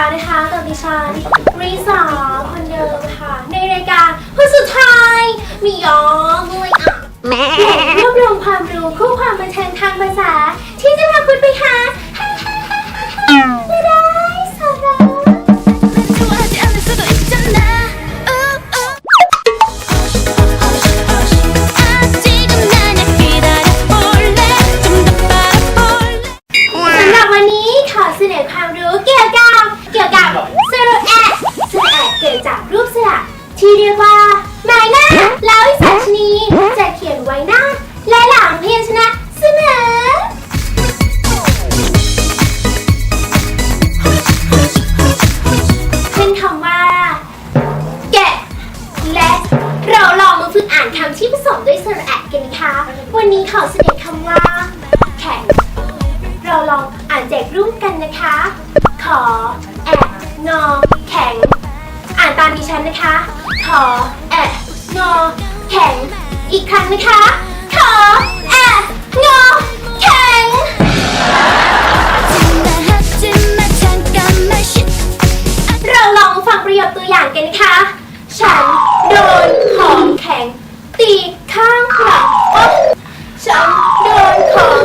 แล้วนะคะกับดิฉันรีสอคนเดิมค่ะ ในรายการคนสุดท้ายมียอมเลยอะรวบรวมความรู้คู่ความบันเทิงทางภาษา ที่จะพาคุณไปหาไม่ด้สารหรับวันนี้ขอเสนอความรู้เกี่ยวกับ เกี่ยวกับสระแอะสระแอะเกิดจากรูปสระที่เรียกว่าหมายหน้าแล้ววิสัชนีจะเขียนไว้หน้า และหลังเพียัญชนะเสมอเป็นคำว่า แกะ และเราลองมาฝึกอ่านคำที่ผสมด้วยสระแอะกันนะคะ วันนี้ขอเสนอคำว่า แข็งเราลองอ่านแจกรูปกันนะคะ ขอ แอะงอ แข็ง อ่านตามดิฉันนะคะ ขอ แอะงอ แข็ง อีกครั้งนะคะ ขอ แอะงอ แข็ง เราลองฟังประโยคตัวอย่างกันนะคะ ฉันโดนของแข็ง ตีข้างหลังฉันโดนของ